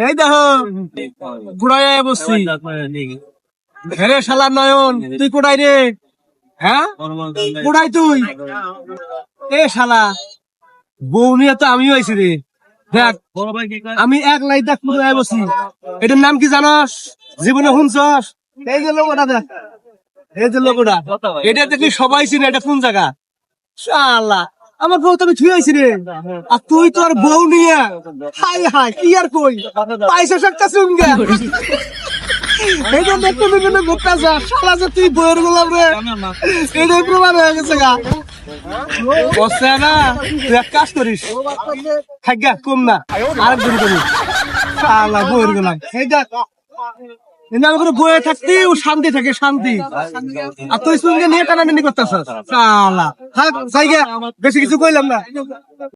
এই দেখো ঘুরাই বসছি। হেরে শালা নয়ন তুই কোটাই রে? হ্যাঁ? কোটাই তুই? এ শালা বউ নিয়ে তো আমিও আইছি রে। দেখ আমি এক লাই দেখ কোথায় বসি এটার নাম কি জানস? জীবনে শুনছস? এই যে লোকটা দেখ। এই যে লোকটা এটা দেখি সবাই চিনে এটা কোন জায়গা? শালা আমার বউ তো আমি থুই আইছি রে আর তুই তোর বউ নিয়ে হাই হাই কি আর কই পাইছে একটা চুঙ্গা এইটা দেখতে বিভিন্ন ঘুরতে যা শালা যে তুই বউয়ের গোলাম রে এটাই প্রমাণ হয়ে গেছে গা বসে না তুই এক কাজ করিস থাকা কম না আরেকজন করিস শালা বউয়ের গোলাম এই দেখ এনে আমি কোনো শান্তি থাকে, শান্তি। আর তুই সঙ্গে নিয়ে টানাটানি করতেছ জায়গা বেশি কিছু কইলাম না।